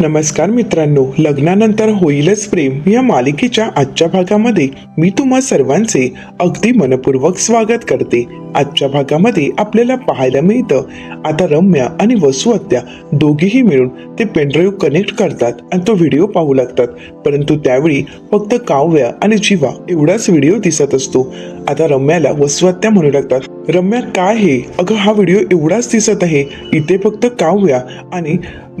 नमस्कार मित्रांनो लग्नानंतर होईलच प्रेम या मालिकेच्या आजच्या भागामध्ये मी तुम्हा सर्वांचे अगदी मनपूर्वक स्वागत करते. आजच्या भागामध्ये आपल्याला पाहायला मिळतं. आता रम्या आणि वसुहत्या दोघेही मिळून ते पेनड्राईव्ह कनेक्ट करतात आणि तो व्हिडिओ पाहू लागतात. परंतु त्यावेळी फक्त काव्या आणि जीवा एवढाच व्हिडिओ दिसत असतो. आता रम्याला वसुहत्या म्हणू लागतात रम्या काय हे? अगं हा व्हिडिओ एवढाच दिसत आहे. इथे फक्त काव्या आणि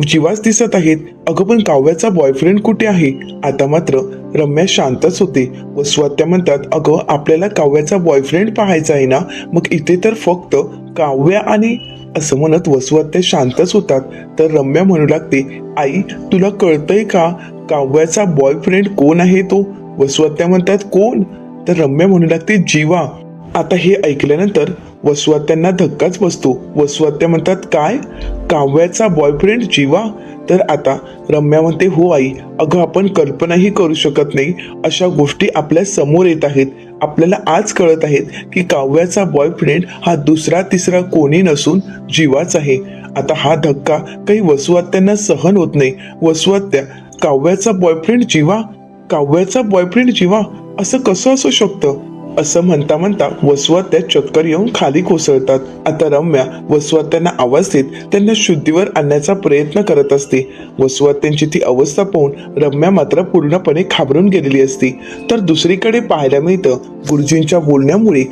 जीवाच दिसत आहेत. अगं पण काव्याचा बॉयफ्रेंड कुठे आहे? आता मात्र रम्या शांतच होते. व स्वात्या म्हणतात अगं आपल्याला काव्याचा बॉयफ्रेंड पाहायचा आहे ना? मग इथे तर फक्त काव्या आणि असं म्हणत वसुहत्या शांतच होतात. तर रम्या म्हणू लागते आई तुला कळतंय का काव्याचा बॉयफ्रेंड कोण आहे तो वसुहत्या म्हणतात कोण तर रम्या म्हणू लागते जीवा आता हे ऐकल्यानंतर वसुहत्यांना धक्काच बसतो. वसुहत्या म्हणतात काय? काव्याचा बॉयफ्रेंड जीवा? तर आता रम्या म्हणते हो आई अगं आपण कल्पनाही करू शकत नाही. अशा गोष्टी आपल्यासमोर येत आहेत. आपल्याला आज कळत आहेत की काव्याचा बॉयफ्रेंड हा दुसरा तिसरा कोणी नसून जीवाच आहे. आता हा धक्का काही वसुआत्यांना सहन होत नाही. वसुआत्या काव्याचा बॉयफ्रेंड जीवा? काव्याचा बॉयफ्रेंड जीवा? असं कसं असू शकतं? असं म्हणता म्हणता वसुवात्या चक्कर येऊन खाली कोसळतात. आता रम्या वसुवात्यांना आवाज देत त्यांना शुद्धीवर आणण्याचा प्रयत्न करत असते. वसुवात्यांची ती अवस्था पाहून रम्या मात्र पूर्णपणे घाबरून गेलेली असते. तर दुसरीकडे पाहायला मिळतं गुरुजींच्या बोलण्यामुळे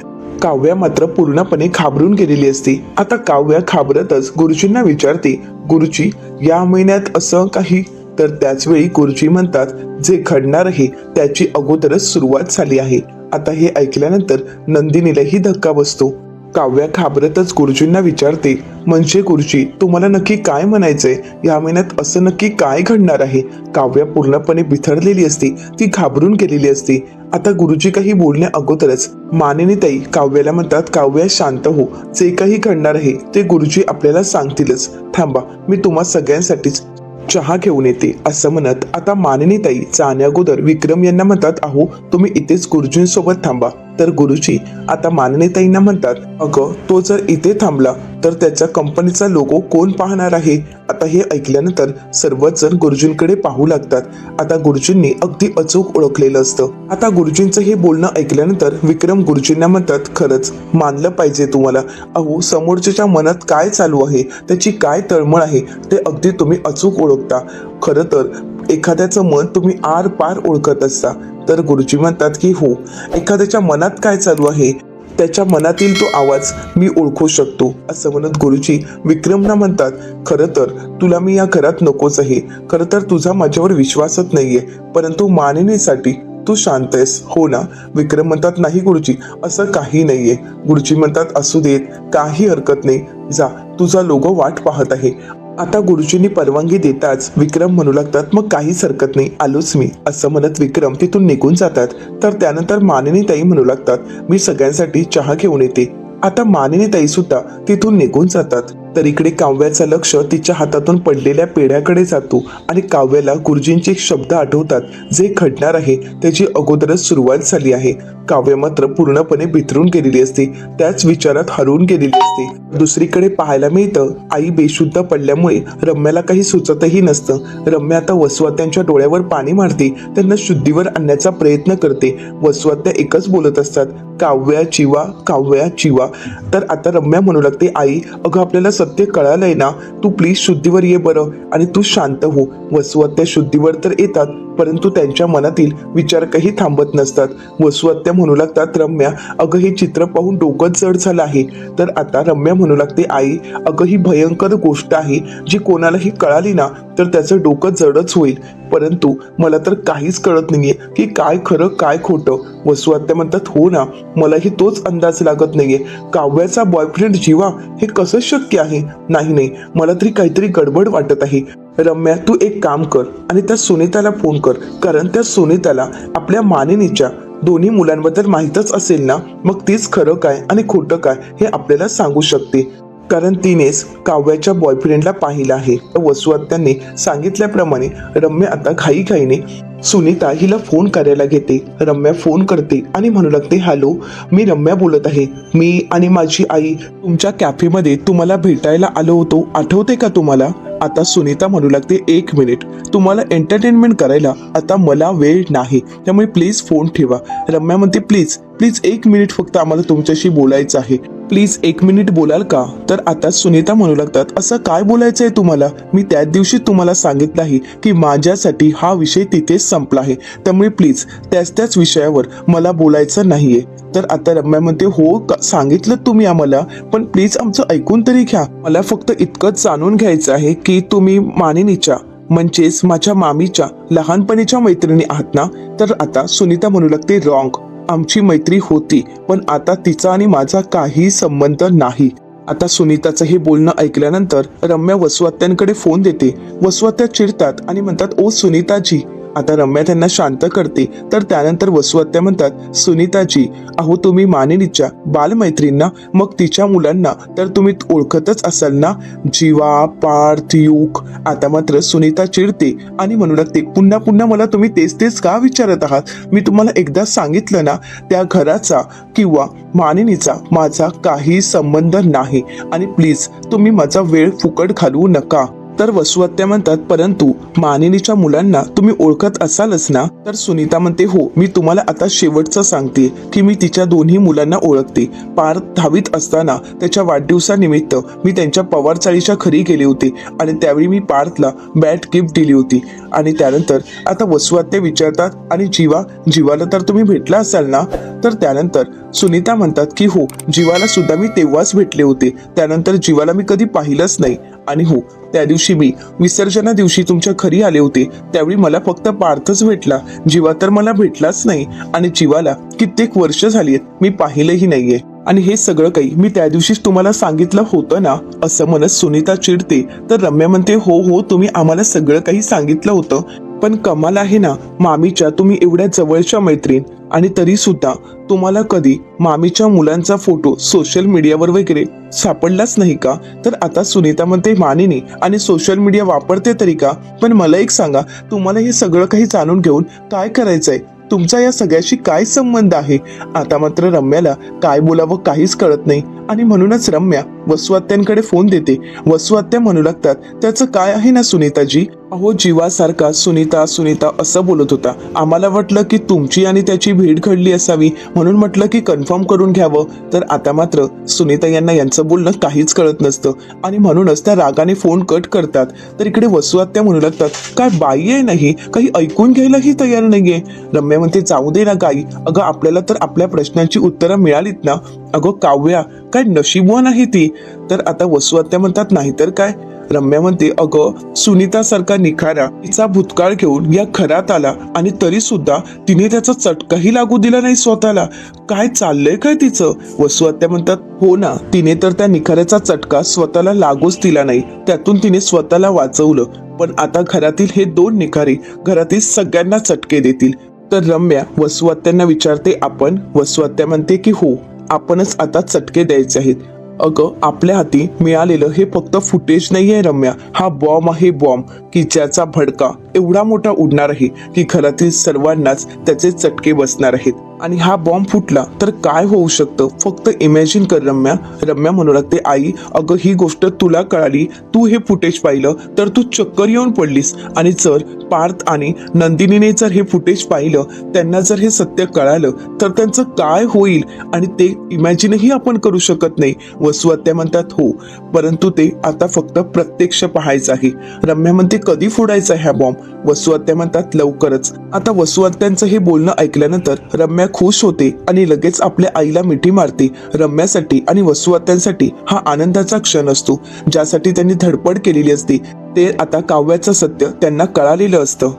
काव्या मात्र पूर्णपणे घाबरून गेलेली असते. आता काव्या घाबरतच गुरुजींना विचारते गुरुजी या महिन्यात असं काही? तर त्याच वेळी गुरुजी म्हणतात जे घडणार आहे त्याची अगोदरच सुरुवात झाली आहे. आता हे ऐकल्यानंतर नंदिनीलाही धक्का बसतो. काव्या घाबरतच गुरुजींना विचारते म्हणजे गुरुजी तुम्हाला नक्की काय म्हणायचंय? या महिन्यात असं नक्की काय घडणार आहे? काव्या पूर्णपणे बिथरलेली असते ती घाबरून गेलेली असते. आता गुरुजी काही बोलण्या अगोदरच मानेने ताई काव्याला म्हणतात काव्या शांत हो. जे काही घडणार आहे ते गुरुजी आपल्याला सांगतीलच. थांबा मी तुम्हा सगळ्यांसाठीच चहा घेऊन येते असं म्हणत आता माननीताई जाण्याअगोदर अगोदर विक्रम यांना म्हणतात अहो तुम्ही इथेच गुरुजींसोबत थांबा. तर गुरुजी आता माननीताईंना म्हणतात अगं तो जर इथे थांबला तर त्याच्या कंपनीचा लोगो कोण पाहणार आहे? आता हे ऐकल्यानंतर सर्वच जण गुरुजींकडे पाहू लागतात. आता गुरुजींनी अगदी अचूक ओळखलेलं असतं. आता गुरुजींचं हे बोलणं ऐकल्यानंतर विक्रम गुरुजींना म्हणतात खरंच मानलं पाहिजे तुम्हाला. अहो समोरच्याच्या मनात काय चालू आहे? त्याची काय तळमळ आहे? ते अगदी तुम्ही अचूक ओळखता. खरं तर एखाद्याचं मन तुम्ही आर पार ओळखत असता. तर गुरुजी म्हणतात की हो एखाद्याच्या मनात काय चालू आहे? त्याच्या मनातील तो आवाज मी ओळखू शकतो असं म्हणत गुरुजी विक्रमना म्हणतात. खरं तर तुला मी या घरात नकोच आहे. खरं तर तुझा माझ्यावर विश्वासच नाहीये. परंतु मानिनीसाठी तू शांत आहेस. हो ना? विक्रम म्हणतात. नाही गुरुजी असं काही नाहीये. गुरुजी म्हणतात. असू देत काही हरकत नाही. जा तुझा लोगो वाट पाहत आहे. आता गुरुजींनी परवानगी देताच विक्रम म्हणू लागतात मग काहीच हरकत नाही आलोच मी असं म्हणत विक्रम तिथून निघून जातात. तर त्यानंतर मानिनी ताई म्हणू लागतात मी सगळ्यांसाठी चहा घेऊन येते. आता मानिनी ताई सुद्धा तिथून निघून जातात. तर इकडे काव्याचं लक्ष तिच्या हातातून पडलेल्या पेढ्याकडे जातो आणि काव्याला गुरुजींचे शब्द आठवतात. जे घडणार आहे त्याची अगोदरच सुरुवात झाली आहे. काव्य मात्र पूर्णपणे बिथरून गेलेली असते. त्याच विचारात हरवून गेलेली असते. दुसरीकडे पाहायला मिळतं आई बेशुद्ध पडल्यामुळे रम्याला काही सुचतही नसतं. रम्या आता वसवात्यांच्या डोळ्यावर पाणी मारते. त्यांना शुद्धीवर आणण्याचा प्रयत्न करते. वसवात्या एकच बोलत असतात काव्या चिवा काव्या चिवा. तर आता रम्या म्हणू लागते आई अगं आपल्याला सत्य कळालंय ना तू प्लीज शुद्धीवर ये बरं आणि तू शांत हो. वसुहत्या शुद्धीवर तर येतात परंतु त्यांच्या मनातील विचार काही थांबत नसतात. वसुहत्या म्हणू लागतात रम्या अगं हे चित्र पाहून डोकं जड झालं आहे. तर आता रम्या म्हणू लागते आई अगं ही भयंकर गोष्ट आहे जी कोणालाही कळाली ना तर त्याचं डोकं जडच होईल. परंतु मला तर काहीच कळत नाहीये की काय खरं काय खोटं. वसुआत्या म्हणतात हो ना मलाही तोच अंदाज लागत नाहीये. काव्याचा बॉयफ्रेंड जीवा हे कसं शक्य आहे? नाही नाही मला तरी काहीतरी गडबड वाटत आहे. रम्या तू एक काम कर आणि त्या सुनीताला फोन कर. कारण त्या सुनीताला आपल्या मानिनीच्या दोन्ही मुलांबद्दल माहीतच असेल ना? मग तीच खरं काय आणि खोटं काय हे आपल्याला सांगू शकते. कारण तिनेच काव्याच्या बॉयफ्रेंडला पाहिलं आहे. वसुहत्यांनी सांगितल्याप्रमाणे रम्या आता घाईघाईने सुनीता हिला फोन करायला घेते रम्या फोन करते आणि म्हणू लागते हॅलो मी रम्या बोलत आहे. मी आणि माझी आई तुमच्या कॅफेमध्ये तुम्हाला भेटायला आलो होतो. आठवते का तुम्हाला? आता सुनीता म्हणू लागते एक मिनिट. तुम्हाला एंटरटेनमेंट करायला आता मला वेळ नाही. त्यामुळे प्लीज फोन ठेवा. रम्या म्हणते प्लीज प्लीज एक मिनिट फक्त आम्हाला तुमच्याशी बोलायचं आहे. प्लीज एक मिनिट बोलाल का? तर आता सुनीता म्हणू लागतात असं काय बोलायचं आहे तुम्हाला? मी त्याच दिवशी तुम्हाला सांगितलं आहे की माझ्यासाठी हा विषय तिथेच संपला आहे. त्यामुळे प्लीज त्याच त्याच विषयावर मला बोलायचं नाहीये. तर आता रम्या म्हणते हो सांगितलं तुम्ही आम्हाला पण प्लीज आमचं ऐकून तरी घ्या. मला फक्त इतकंच जाणून घ्यायचं आहे की तुम्ही मानिनीच्या म्हणजेच माझ्या मामीच्या लहानपणीच्या मैत्रिणी आहात ना? तर आता सुनीता म्हणू लागते रॉंग. आमची मैत्री होती पण आता तिचा आणि माझा काही संबंध नाही. आता सुनीताचं हे बोलणं ऐकल्यानंतर रम्या वसुआत्यांकडे फोन देते. वसुआत्या चिडतात आणि म्हणतात ओ सुनीताजी आता रम्या त्यांना शांत करते. तर त्यानंतर वसुआत्या म्हणतात सुनीताजी अहो तुम्ही मानिनीच्या बालमैत्रींना मग तिच्या मुलांना तर तुम्ही ओळखतच असाल ना? जीवा पार्थ युग आता मात्र सुनीता चिडते आणि म्हणू लागते पुन्हा पुन्हा मला तुम्ही तेच तेच का विचारत आहात? मी तुम्हाला एकदा सांगितलं ना त्या घराचा किंवा मानिनीचा माझा काही संबंध नाही. आणि प्लीज तुम्ही माझा वेळ फुकट घालवू नका. तर वसुहत्या म्हणतात परंतु मानिनीच्या मुलांना तुम्ही ओळखत असालच ना? तर सुनीता म्हणते हो मी तुम्हाला आता शेवटचं सांगते की मी तिच्या दोन्ही मुलांना ओळखते. पार्थ दहावीत असताना त्याच्या वाढदिवसानिमित्त मी त्यांच्या पवार चाळीच्या घरी गेले होते आणि त्यावेळी मी पार्थला बॅट गिफ्ट दिली होती. आणि त्यानंतर आता वसुहत्या विचारतात आणि जीवा जीवाला तर तुम्ही भेटला असाल ना? तर त्यानंतर सुनीता म्हणतात की हो जीवाला सुद्धा मी तेव्हाच भेटले होते. त्यानंतर जीवाला मी कधी पाहिलंच नाही. आणि हो त्या दिवशी मी विसर्जना दिवशी तुमच्या घरी आले होते. त्यावेळी मला फक्त पार्थच भेटला. जीवा तर मला भेटलाच नाही आणि जीवाला कित्येक वर्ष झाली आहेत. मी पाहिलंही नाहीये. आणि हे सगळं काही मी त्या दिवशीच तुम्हाला सांगितलं होतं ना असं म्हणत सुनीता चिडते. तर रम्या म्हणते हो हो तुम्ही आम्हाला सगळं काही सांगितलं होतं. पण कमाल आहे ना मामीच्या तुम्ही एवढ्या जवळच्या मैत्रीण. आणि तरी सुद्धा तुम्हाला कधी मामीच्या मुलांचा फोटो सोशल मीडियावर वगैरे सापडलाच नाही का? तर आता सुनीता म्हणते मानिनी आणि सोशल मीडिया वापरते तरी का? पण मला एक सांगा तुम्हाला हे सगळं काही जाणून घेऊन काय करायचंय? तुमचा या सगळ्याशी काय संबंध आहे? आता मात्र रम्याला काय बोलावं काहीच कळत नाही. आणि म्हणूनच रम्या वसुआत्यांकडे फोन देते. वसुआत्या म्हणू लागतात त्याचं काय आहे ना सुनीताजी? अहो जीवासारखा सुनीता सुनीता असं बोलत होता. आम्हाला वाटलं की तुमची आणि त्याची भेट घडली असावी म्हणून म्हटलं की कन्फर्म करून घ्यावं. तर आता मात्र सुनीता यांना यांचं बोलणं काहीच कळत नसतं आणि म्हणूनच त्या रागाने फोन कट करतात. तर इकडे वसुआत्या म्हणू लागतात काय बाई आहे नाही काही ऐकून घ्यायलाही तयार नाहीये. रम्या म्हणते जाऊ दे ना गाई. अगं आपल्याला तर आपल्या प्रश्नांची उत्तरं मिळालीत ना. अगं काव्या काय नशीबवान आहे ती? तर आता वसुआत्या म्हणतात नाही तर काय? रम्या म्हणते अगं सुनीता सारखा निखारा तिचा भूतकाळ घेऊन या घरात आला आणि तरी सुद्धा तिने त्याचा चटकाही लागू दिला नाही स्वतःला. काय चाललंय काय तिचं? वसुआत्या म्हणतात हो ना तिने तर त्या निखाऱ्याचा चटका स्वतःला लागूच दिला नाही. त्यातून तिने स्वतःला वाचवलं. पण आता घरातील हे दोन निखारे घरातील सगळ्यांना चटके देतील. तर रम्या वसुआत्यांना विचारते आपण? वसुआत्या म्हणते की हो आपणच आता चटके द्यायचे आहेत. अगं आपल्या हाती मिळालेलं हे फक्त फुटेज नाही आहे रम्या. हा बॉम्ब आहे बॉम्ब की ज्याचा भडका. एवढा मोठा उडणार आहे की घरातील सर्वांनाच त्याचे चटके बसणार आहेत. आणि हा बॉम्ब फुटला तर काय होऊ शकतं? फक्त इमॅजिन कर रम्या. रम्या म्हणू लागते आई अगं ही गोष्ट तुला कळाली. तू हे फुटेज पाहिलं तर तू चक्कर येऊन पडलीस. आणि जर पार्थ आणि नंदिनीने जर हे फुटेज पाहिलं त्यांना जर हे सत्य कळालं तर त्यांचं काय होईल? आणि ते इमॅजिनही आपण करू शकत नाही. वसुआत्या म्हणतात हो परंतु ते आता फक्त प्रत्यक्ष पाहायचं आहे. रम्या म्हणते कधी फोडायचा ह्या बॉम्ब वसुआत्या म्हणतात लवकरच. आता वसुआत्यांचं हे बोलणं ऐकल्यानंतर रम्या खुश होते आणि लगेच आपल्या आईला मिठी मारते. रम्यासाठी आणि वसुआत्यांसाठी हा आनंदाचा क्षण असतो ज्यासाठी त्यांनी धडपड केलेली असते. ते आता काव्याचं सत्य त्यांना कळालेलं असतं.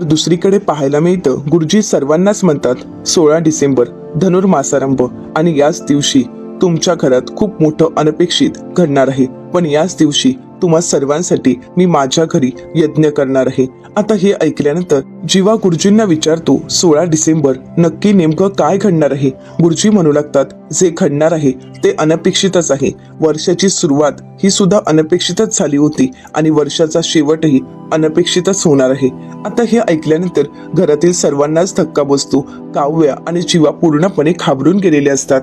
तर दुसरीकडे पाहायला मिळतं गुरुजी सर्वांनाच म्हणतात सोळा डिसेंबर धनुर्मासारंभ आणि याच दिवशी तुमच्या घरात खूप मोठं अनपेक्षित घडणार आहे. पण याच दिवशी तुम्हा सर्वांसाठी मी माझ्या घरी यज्ञ करणार आहे. आता हे ऐकल्यानंतर जीवा गुरुजींना विचारतो सोळा डिसेंबर नक्की नेमकं काय घडणार आहे? गुरुजी म्हणू लागतात जे घडणार आहे ते अनपेक्षितच आहे. वर्षाची सुरुवात ही सुद्धा अनपेक्षितच झाली होती आणि वर्षाचा शेवटही अनपेक्षितच होणार आहे. आता हे ऐकल्यानंतर घरातील सर्वांनाच धक्का बसतो. काव्या आणि जीवा पूर्णपणे घाबरून गेलेले असतात.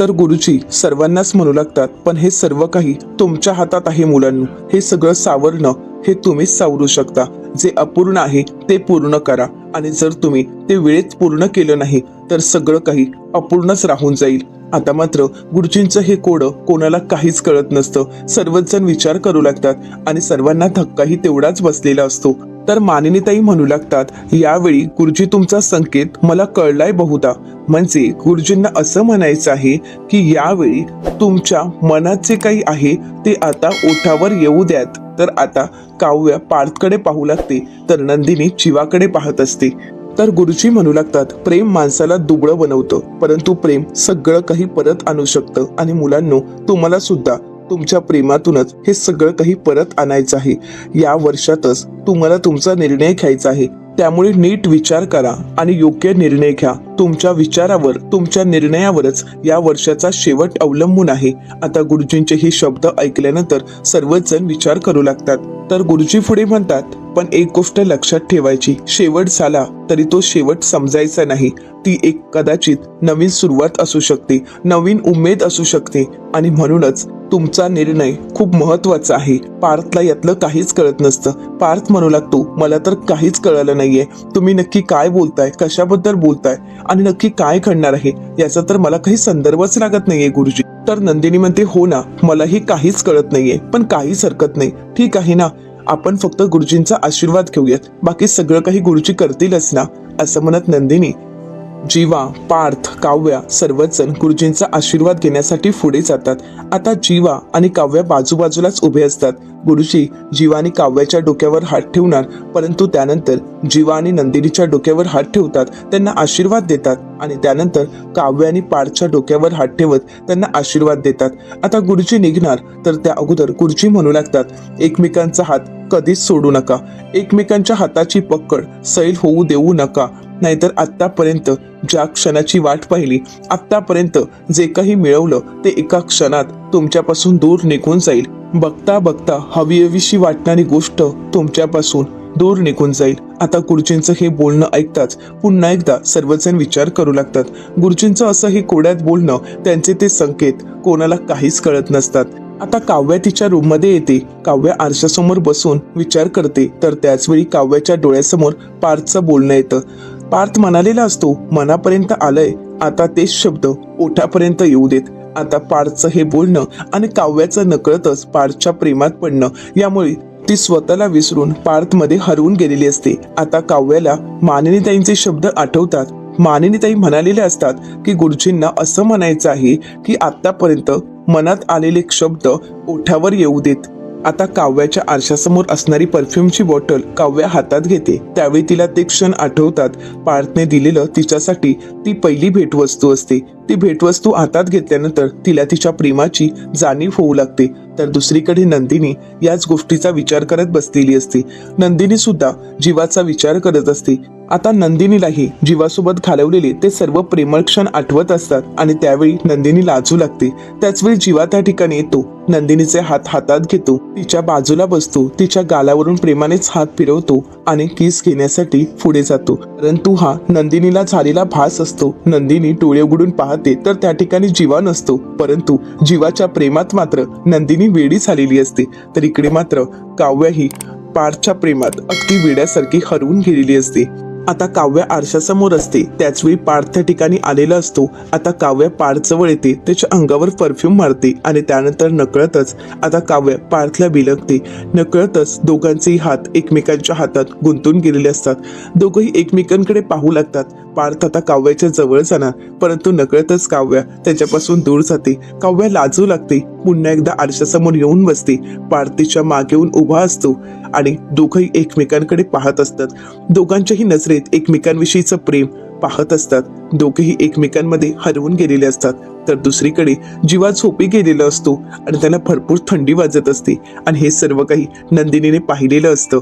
तर गुरुजी सर्वांनाच म्हणू लागतात पण हे सर्व काही तुमच्या हातात आहे मुलांनो. हे सगळं सावरणं हे तुम्हीच सावरू शकता. जे अपूर्ण आहे ते पूर्ण करा. आणि जर तुम्ही ते वेळेत पूर्ण केलं नाही तर सगळं काही अपूर्णच राहून जाईल. आता मात्र गुरुजींचं हे कोडं कोणाला काहीच कळत नसतं. सर्वच जण विचार करू लागतात आणि सर्वांना धक्काही तेवढाच बसलेला असतो. तर मानिनीताई म्हणू लागतात यावेळी गुरुजी तुमचा संकेत मला कळलाय बहुधा. म्हणजे गुरुजींना असं म्हणायचं आहे की यावेळी तुमच्या मनात जे काही आहे ते आता ओठावर येऊ द्यात. तर आता काव्या पार्थकडे पाहू लागते तर नंदिनी जीवाकडे पाहत असते. तर गुरुजी म्हणू लागतात प्रेम माणसाला दुबळं बनवतं परंतु प्रेम सगळं काही परत आणू शकतं. आणि मुलांनो तुम्हाला सुद्धा तुमच्या प्रेमातूनच हे सगळं काही परत आणायचं आहे. या वर्षातच तुम्हाला तुमचा निर्णय घ्यायचा आहे. त्यामुळे नीट विचार करा आणि योग्य निर्णय घ्या. तुमच्या विचारावर तुमच्या निर्णयावरच या वर्षाचा शेवट अवलंबून आहे. आता गुरुजींचे हे शब्द ऐकल्यानंतर सर्वच जण विचार करू लागतात. तर गुरुजी पुढे म्हणतात पण एक गोष्ट लक्षात ठेवायची. शेवट झाला तरी तो शेवट समजायचा नाही. ती एक कदाचित नवीन सुरुवात असू शकते नवीन उमेद असू शकते. आणि म्हणूनच तुमचा निर्णय खूप महत्त्वाचा आहे. पार्थला यातलं काहीच कळत नसतं. पार्थ म्हणू लागतो मला तर काहीच कळलं नाही. नाहीये. तुम्ही नक्की काय बोलताय कशाबद्दल बोलताय आणि नक्की काय घडणार आहे याचा तर मला काही संदर्भच लागत नाहीये गुरुजी. तर नंदिनी म्हणते हो ना मलाही काहीच कळत नाहीये पण काहीच हरकत नाही. ठीक आहे ना आपण फक्त गुरुजींचा आशीर्वाद घेऊयात बाकी सगळं काही गुरुजी करतीलच ना असं म्हणत नंदिनी. जीवा पार्थ काव्या सर्वजण गुरुजींचा आशीर्वाद घेण्यासाठी पुढे जातात. आता जीवा आणि काव्या बाजूबाजूलाच उभे असतात. गुरुजी जीवानी काव्याच्या डोक्यावर हात ठेवणार परंतु त्यानंतर जीवा आणि नंदिनीच्या डोक्यावर हात ठेवतात त्यांना आशीर्वाद देतात आणि त्यानंतर काव्य आणि पार्थच्या डोक्यावर हात ठेवत त्यांना आशीर्वाद देतात. आता गुरुजी निघणार तर त्या अगोदर गुरुजी म्हणू लागतात एकमेकांचा हात कधीच सोडू नका. एकमेकांच्या हाताची पकड सैल होऊ देऊ नका. नाहीतर आत्तापर्यंत ज्या क्षणाची वाट पाहिली आत्तापर्यंत जे काही मिळवलं ते एका क्षणात तुमच्यापासून दूर निघून जाईल. बघता बघता हवी हवीशी वाटणारी गोष्ट तुमच्यापासून दूर निघून जाईल. आता गुरुजींचं हे बोलणं ऐकताच पुन्हा एकदा सर्वजण विचार करू लागतात. गुरुजींचं असं हे कोड्यात बोलणं त्यांचे ते संकेत कोणाला काहीच कळत नसतात. आता काव्या तिच्या रूममध्ये येते. काव्या आरशासमोर बसून विचार करते. तर त्याचवेळी काव्याच्या डोळ्यासमोर पार्थचं बोलणं येतं. पार्थ म्हणालेला असतो मनापर्यंत आलंय. आता तेच शब्द ओठापर्यंत येऊ देत. आता पार्थचं हे बोलणं आणि काव्याचं नकळतच पार्थच्या प्रेमात पडणं यामुळे ती स्वतःला विसरून पार्थमध्ये हरवून गेलेली असते. आता काव्याला मानिनीताईंचे शब्द आठवतात. मानिनीताई म्हणालेले असतात की गुरुजींना असं म्हणायचं आहे की आतापर्यंत मनात आलेले शब्द ओठावर येऊ देत. आता काव्याच्या आरशासमोर असणारी परफ्यूमची बॉटल काव्या हातात घेते. त्यावेळी तिला ते क्षण आठवतात. पार्थने दिलेलं तिच्यासाठी ती पहिली भेटवस्तू असते. ती भेटवस्तू हातात घेतल्यानंतर तिला तिच्या प्रेमाची जाणीव होऊ लागते. तर दुसरीकडे नंदिनी याच गोष्टीचा विचार करत बसलेली असते. नंदिनी सुद्धा जीवाचा विचार करत असते. आता नंदिनीलाही जीवासोबत घालवलेले ते सर्व प्रेमळ क्षण आठवत असतात आणि त्यावेळी नंदिनी लाजू लागते. त्याचवेळी जीवा त्या ठिकाणी येतो. नंदिनीचे हात हातात घेतो. तिच्या बाजूला बसतो. तिच्या गालावरून प्रेमानेच हात फिरवतो आणि किस घेण्यासाठी पुढे जातो. परंतु हा नंदिनीला झालेला भास असतो. नंदिनी डोळे उघडून पाहते तर त्या ठिकाणी जीवा नसतो. परंतु जीवाच्या प्रेमात मात्र नंदिनी वेडी झालेली असते. तर इकडे मात्र काव्याही पारच्या प्रेमात अगदी वेड्यासारखी हरवून गेलेली असते. आता काव्य आरशासमोर असते. त्याचवेळी पार्थ त्या ठिकाणी आलेला असतो. आता काव्य पार्थ जवळ येते. त्याच्या अंगावर परफ्यूम मारते आणि त्यानंतर नकळतच आता काव्य पार्थला बिलगते. नकळतच दोघांचेही हात एकमेकांच्या हातात गुंतून गेलेले असतात. दोघंही एकमेकांकडे पाहू लागतात. पार्थ आता काव्याच्या जवळ जाणार परंतु नकळतच काव्या त्याच्यापासून दूर जाते. काव्या लाजू लागते. पुन्हा एकदा आरशासमोर येऊन बसते. पार्थिच्या मागे येऊन उभा असतो. आणि दोघंही एकमेकांकडे पाहत असतात. दोघांच्याही नजरेत एकमेकांविषयीचं प्रेम पाहत असतात. दोघेही एकमेकांमध्ये हरवून गेलेले असतात. तर दुसरीकडे जीवा झोपी गेलेला असतो. आणि त्याला भरपूर थंडी वाजत असते. आणि हे सर्व काही नंदिनीने पाहिलेलं असतं.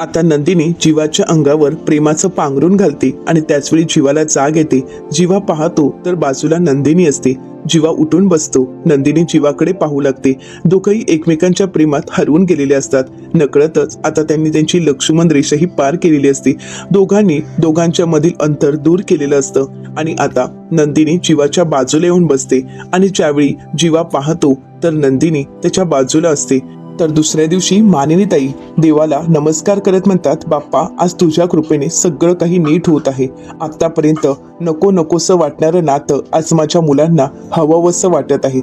आता नंदिनी जीवाच्या अंगावर प्रेमाचं पांघरून घालते आणि त्याचवेळी जीवाला जाग येते. जीवा पाहतो तर बाजूला नंदिनी असते. जीवा उठून बसतो. नंदिनी जीवाकडे पाहू लागते. दोघंही एकमेकांच्या प्रेमात हरवून गेलेले असतात. नकळतच आता त्यांनी त्यांची लक्ष्मण रेषाही पार केलेली असते. दोघांनी दोघांच्या मधील अंतर दूर केलेलं असतं. आणि आता नंदिनी जीवाच्या बाजूला येऊन बसते. आणि ज्यावेळी जीवा पाहतो तर नंदिनी त्याच्या बाजूला असते. तर दुसऱ्या दिवशी मानिनीताई देवाला नमस्कार करत म्हणतात बाप्पा आज तुझ्या कृपेने सगळं काही नीट होत आहे. आतापर्यंत नको नकोसं वाटणारं नातं आज माझ्या मुलांना हवंवसं वाटत आहे.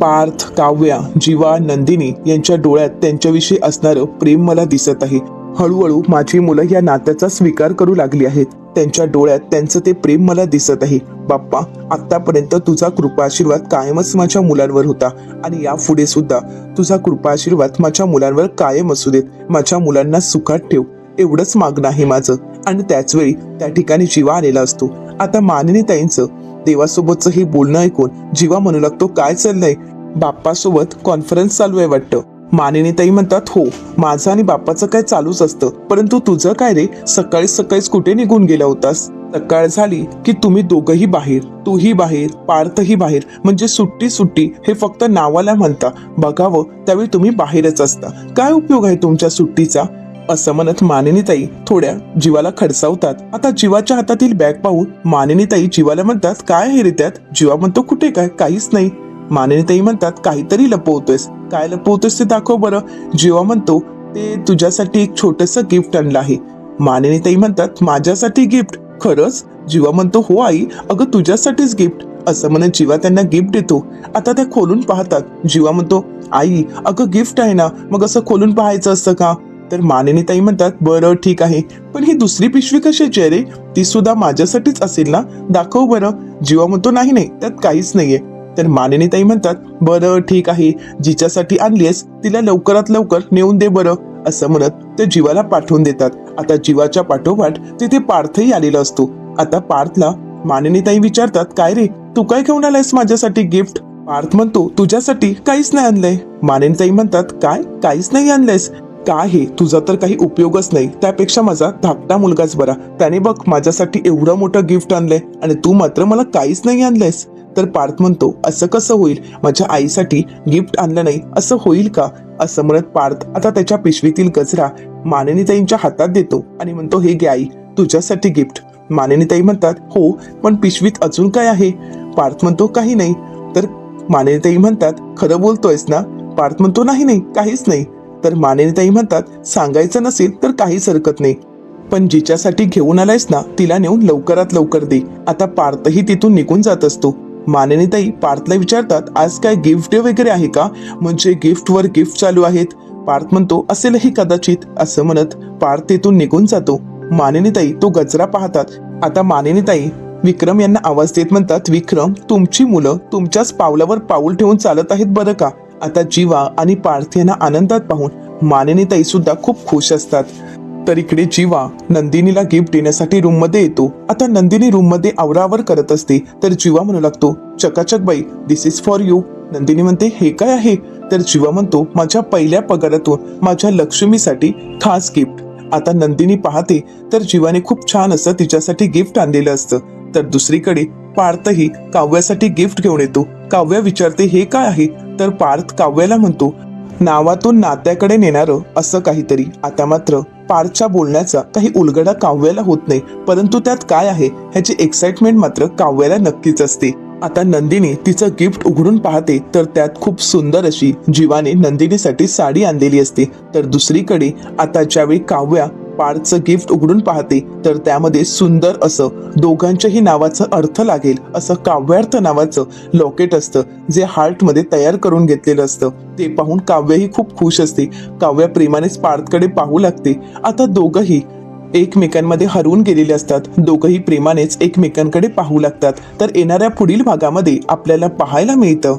पार्थ काव्या जीवा नंदिनी यांच्या डोळ्यात त्यांच्याविषयी असणारं प्रेम मला दिसत आहे. हळूहळू माझी मुलं या नात्याचा स्वीकार करू लागली आहेत. त्यांच्या डोळ्यात त्यांचं ते प्रेम मला दिसत आहे. बाप्पा आतापर्यंत तुझा कृपा आशीर्वाद कायमच माझ्या मुलांवर होता आणि यापुढे सुद्धा तुझा कृपा आशीर्वाद माझ्या मुलांवर कायम असू देत. माझ्या मुलांना सुखात ठेव. एवढंच मागणं आहे माझं. आणि त्याच वेळी त्या ठिकाणी जीवा आलेला असतो. आता मानिनी ताईंचं देवासोबतचं हे बोलणं ऐकून जीवा म्हणू लागतो काय चाललंय? बाप्पासोबत कॉन्फरन्स चालू आहे वाटतं. मानिनीताई म्हणतात हो माझं आणि बाप्पाचं काय चालूच असतं. परंतु तुझं काय रे? सकाळी सकाळीच कुठे निघून गेला होतास? सकाळ झाली की तुम्ही दोघही बाहेर. तूही बाहेर पार्थही बाहेर. म्हणजे सुट्टी सुट्टी हे फक्त नावाला म्हणता. बघावं त्यावेळी तुम्ही बाहेरच असता. काय उपयोग आहे तुमच्या सुट्टीचा? असं म्हणत मानिनीताई थोड्या जीवाला खडसावतात. आता जीवाच्या हातातील बॅग पाहून मानिनीताई जीवाला म्हणतात काय हे रे त्यात? जीवा म्हणतो कुठे काय? काहीच नाही. मानिनीताई म्हणतात काहीतरी लपवतोयस. काय लपवतोयस ते दाखव बरं. जेव्हा म्हणतो ते तुझ्यासाठी एक छोटस गिफ्ट आणलं आहे. मानिनीताई म्हणतात माझ्यासाठी गिफ्ट खरंच? जीवा म्हणतो हो आई अगं तुझ्यासाठीच गिफ्ट असं म्हणत जीवा त्यांना गिफ्ट देतो. आता त्या खोलून पाहतात. जीवा म्हणतो आई अगं गिफ्ट आहे ना मग असं खोलून पाहायचं असतं का? तर मानिनीताई म्हणतात बरं ठीक आहे. पण ही दुसरी पिशवी कशाची आहे रे? ती सुद्धा माझ्यासाठीच असेल ना? दाखव बरं. जीवा म्हणतो नाही नाही त्यात काहीच नाहीये. तर मानिनीताई म्हणतात बरं ठीक आहे. जिच्यासाठी आणलीस तिला लवकरात लवकर नेऊन दे बरं असं म्हणत ते जीवाला पाठवून देतात. आता जीवाच्या पाठोपाठ तिथे पार्थही आलेला असतो. आता पार्थला मानिनीताई विचारतात काय रे तू काय घेऊन आलायस माझ्यासाठी गिफ्ट? पार्थ म्हणतो तुझ्यासाठी काहीच नाही आणलंय. मानिनीताई म्हणतात काय? काहीच नाही आणलंयस? काय हे? तुझा तर काही उपयोगच नाही. त्यापेक्षा माझा धाकटा मुलगाच बरा. त्याने बघ माझ्यासाठी एवढं मोठं गिफ्ट आणलंय आणि तू मात्र मला काहीच नाही आणलंयस. तर पार्थ म्हणतो असं कसं होईल? माझ्या आईसाठी गिफ्ट आणलं नाही असं होईल का? असं म्हणत पार्थ आता त्याच्या पिशवीतील गजरा मानिनीताईंच्या हातात देतो आणि म्हणतो हे घे आई तुझ्यासाठी गिफ्ट. मानिनीताई म्हणतात हो पण पिशवीत अजून काय आहे? पार्थ म्हणतो काही नाही. तर मानिनीताई म्हणतात खरं बोलतोयस ना? पार्थ म्हणतो नाही नाही काहीच नाही. तर मानिनीताई म्हणतात सांगायचं नसेल तर काहीच हरकत नाही. पण जिच्यासाठी घेऊन आलायस ना तिला नेऊन लवकरात लवकर दे. आता पार्थही तिथून निघून जात असतो. मानिनीताई पार्थला विचारतात आज काय गिफ्ट डे वगैरे आहे का? म्हणजे गिफ्टवर गिफ्ट चालू आहेत. पार्थ म्हणतो असेलही कदाचित असं म्हणत पार्थ तेथून निघून जातो. माननीताई तो गजरा पाहतात. आता मानिनीताई विक्रम यांना आवाज देत म्हणतात विक्रम तुमची मुलं तुमच्याच पावलावर पाऊल ठेवून चालत आहेत बरं का? आता जीवा आणि पार्थ यांना आनंदात पाहून मानिनीताई सुद्धा खूप खुश असतात. तर इकडे जीवा नंदिनीला गिफ्ट देण्यासाठी रूममध्ये येतो. आता नंदिनी रूममध्ये आवरावर करत असते तर जीवा म्हणू लागतो चकाचक बाई this is for you Nandini म्हणते हे काय आहे? तर जीवा म्हणतो माझ्या पहिल्या पगारातून माझ्या लक्ष्मीसाठी खास गिफ्ट आता नंदिनी पाहते तर जीवाने खूप छान असं तिच्यासाठी गिफ्ट आणलेलं असतं. तर दुसरीकडे पार्थही काव्यासाठी गिफ्ट घेऊन येतो. काव्या विचारते हे काय आहे? तर पार्थ काव्याला म्हणतो नावातून नात्याकडे नेणारं असं काहीतरी. आता मात्र पारच्या बोलण्याचा काही उलगडा काव्याला होत नाही परंतु त्यात काय आहे ह्याची एक्साइटमेंट मात्र काव्याला नक्कीच असते. आता नंदिनी तिचं गिफ्ट उघडून पाहते तर त्यात खूप सुंदर अशी जीवाने नंदिनीसाठी साडी आणलेली असते. तर दुसरीकडे आता ज्यावेळी काव्या पार्थचं गिफ्ट उघडून पाहते तर त्यामध्ये सुंदर असं दोघांच्याही नावाचं अर्थ लागेल असं काव्यार्थ नावाचं लॉकेट असतं जे हार्टमध्ये तयार करून घेतलेलं असतं. ते पाहून काव्यही खूप खुश असते. काव्या प्रेमानेच पार्थकडे पाहू लागते. आता दोघंही एकमेकांमध्ये हरवून गेलेले असतात. दोघंही प्रेमानेच एकमेकांकडे पाहू लागतात. तर येणाऱ्या पुढील भागामध्ये आपल्याला पाहायला मिळतं.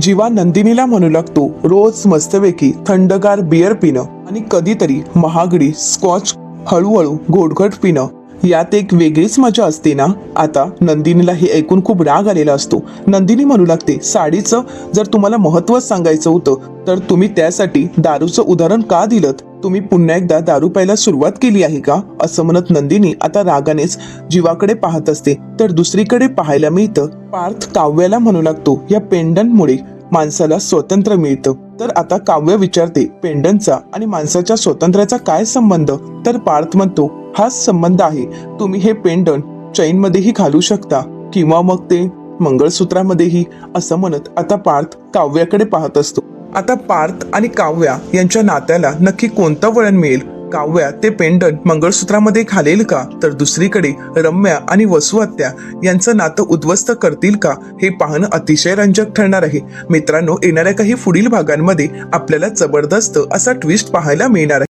जीवा नंदिनीला म्हणू लागतो रोज मस्तपैकी थंडगार बियर पिणं. आणि कधीतरी महागडी स्कॉच हळूहळू गोडघट पिणं. यात एक वेगळीच मजा असते ना? आता नंदिनीला हे ऐकून खूप राग आलेला असतो. नंदिनी म्हणू लागते साडीचं जर तुम्हाला महत्वच सांगायचं होतं तर तुम्ही त्यासाठी दारूचं उदाहरण का दिलं तुम्ही पुन्हा एकदा दारू प्यायला सुरुवात केली आहे का? असं म्हणत नंदिनी आता रागानेच जीवाकडे पाहत असते. तर दुसरीकडे पाहायला मिळतं पार्थ काव्याला म्हणू लागतो या पेंडंटमुळे माणसाला स्वतंत्र मिळतं. तर आता काव्य विचारते पेंडनचा आणि माणसाच्या स्वातंत्र्याचा काय संबंध? तर पार्थ म्हणतो हाच संबंध आहे. तुम्ही हे पेंडन चैन मध्येही घालू शकता. किंवा मग ते मंगळसूत्रामध्येही असं म्हणत आता पार्थ काव्याकडे पाहत असतो. आता पार्थ आणि काव्या यांच्या नात्याला नक्की कोणतं वळण मिळेल? काव्या ते पेंडंट मंगळसूत्रामध्ये घालेल का? तर दुसरीकडे रम्या आणि वसुहत्या यांचं नातं उद्ध्वस्त करतील का? हे पाहणं अतिशय रंजक ठरणार आहे. मित्रांनो येणाऱ्या काही पुढील भागांमध्ये आपल्याला जबरदस्त असा ट्विस्ट पाहायला मिळणार आहे.